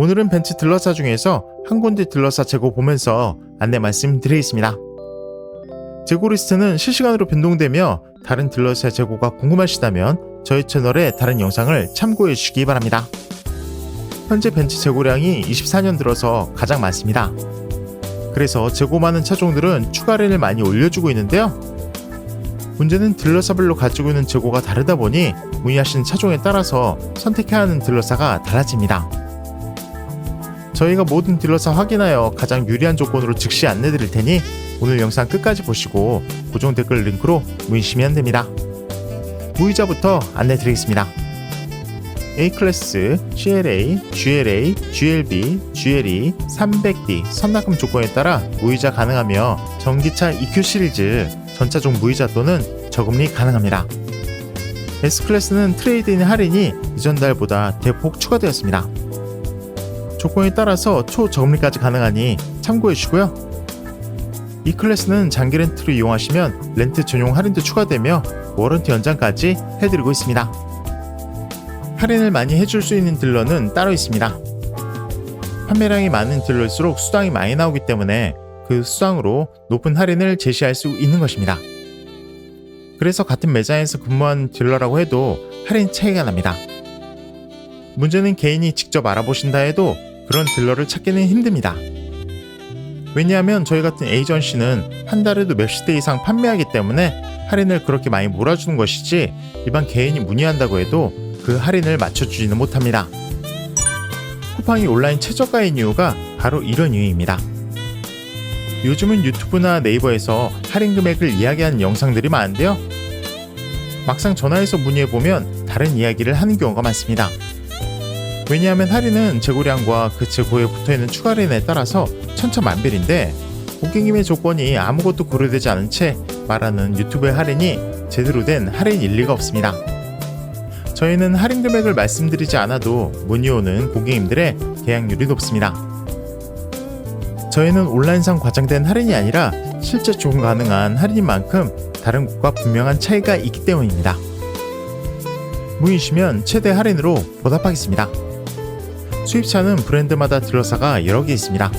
오늘은 벤츠 딜러사 중에서 한 군데 딜러사 재고 보면서 안내 말씀드리겠습니다. 재고 리스트는 실시간으로 변동되며 다른 딜러사 재고가 궁금하시다면 저희 채널의 다른 영상을 참고해 주시기 바랍니다. 현재 벤츠 재고량이 24년 들어서 가장 많습니다. 그래서 재고 많은 차종들은 추가렌을 많이 올려주고 있는데요. 문제는 딜러사별로 가지고 있는 재고가 다르다 보니 문의하시는 차종에 따라서 선택해야 하는 딜러사가 달라집니다. 저희가 모든 딜러사 확인하여 가장 유리한 조건으로 즉시 안내 드릴 테니 오늘 영상 끝까지 보시고 고정 댓글 링크로 문의시면 됩니다. 무이자부터 안내 드리겠습니다. A클래스, CLA, GLA, GLB, GLE, 300D 선납금 조건에 따라 무이자 가능하며 전기차 EQ 시리즈 전차종 무이자 또는 저금리 가능합니다. S클래스는 트레이드인 할인이 이전 달보다 대폭 추가되었습니다. 조건에 따라서 초저금리까지 가능하니 참고해 주시고요. 이 클래스는 장기 렌트로 이용하시면 렌트 전용 할인도 추가되며 워런티 연장까지 해드리고 있습니다. 할인을 많이 해줄 수 있는 딜러는 따로 있습니다. 판매량이 많은 딜러일수록 수당이 많이 나오기 때문에 그 수당으로 높은 할인을 제시할 수 있는 것입니다. 그래서 같은 매장에서 근무한 딜러라고 해도 할인 차이가 납니다. 문제는 개인이 직접 알아보신다 해도 그런 딜러를 찾기는 힘듭니다. 왜냐하면 저희 같은 에이전시는 한 달에도 몇십 대 이상 판매하기 때문에 할인을 그렇게 많이 몰아주는 것이지 일반 개인이 문의한다고 해도 그 할인을 맞춰주지는 못합니다. 쿠팡이 온라인 최저가인 이유가 바로 이런 이유입니다. 요즘은 유튜브나 네이버에서 할인 금액을 이야기하는 영상들이 많은데요. 막상 전화해서 문의해보면 다른 이야기를 하는 경우가 많습니다. 왜냐하면 할인은 재고량과 그 재고에 붙어있는 추가 할인에 따라서 천차만별인데 고객님의 조건이 아무것도 고려되지 않은 채 말하는 유튜브의 할인이 제대로 된 할인일 리가 없습니다. 저희는 할인 금액을 말씀드리지 않아도 문의 오는 고객님들의 계약률이 높습니다. 저희는 온라인상 과장된 할인이 아니라 실제 조금 가능한 할인인 만큼 다른 곳과 분명한 차이가 있기 때문입니다. 문의시면 최대 할인으로 보답하겠습니다. 수입차는 브랜드마다 딜러사가 여러 개 있습니다.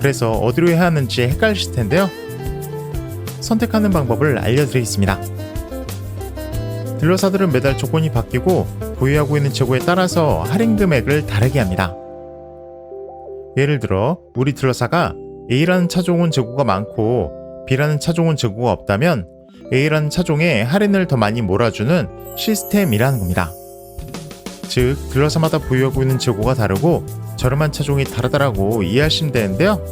그래서 어디로 해야 하는지 헷갈리실 텐데요. 선택하는 방법을 알려드리겠습니다. 딜러사들은 매달 조건이 바뀌고 보유하고 있는 재고에 따라서 할인 금액을 다르게 합니다. 예를 들어 우리 딜러사가 A라는 차종은 재고가 많고 B라는 차종은 재고가 없다면 A라는 차종에 할인을 더 많이 몰아주는 시스템이라는 겁니다. 즉 딜러사마다 보유하고 있는 재고가 다르고 저렴한 차종이 다르다라고 이해하시면 되는데요.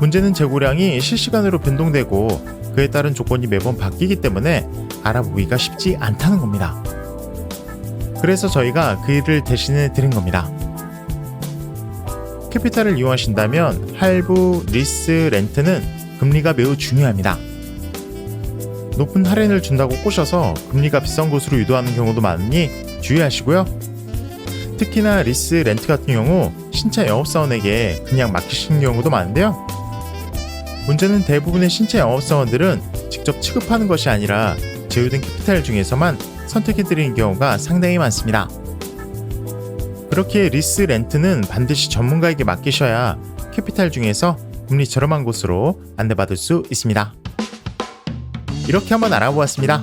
문제는 재고량이 실시간으로 변동되고 그에 따른 조건이 매번 바뀌기 때문에 알아보기가 쉽지 않다는 겁니다. 그래서 저희가 그 일을 대신해 드린 겁니다. 캐피탈을 이용하신다면 할부, 리스, 렌트는 금리가 매우 중요합니다. 높은 할인을 준다고 꼬셔서 금리가 비싼 곳으로 유도하는 경우도 많으니 주의하시고요. 특히나 리스, 렌트 같은 경우 신차 영업사원에게 그냥 맡기시는 경우도 많은데요. 문제는 대부분의 신차 영업사원들은 직접 취급하는 것이 아니라 제휴된 캐피탈 중에서만 선택해드리는 경우가 상당히 많습니다. 그렇게 리스 렌트는 반드시 전문가에게 맡기셔야 캐피탈 중에서 금리 저렴한 곳으로 안내받을 수 있습니다. 이렇게 한번 알아보았습니다.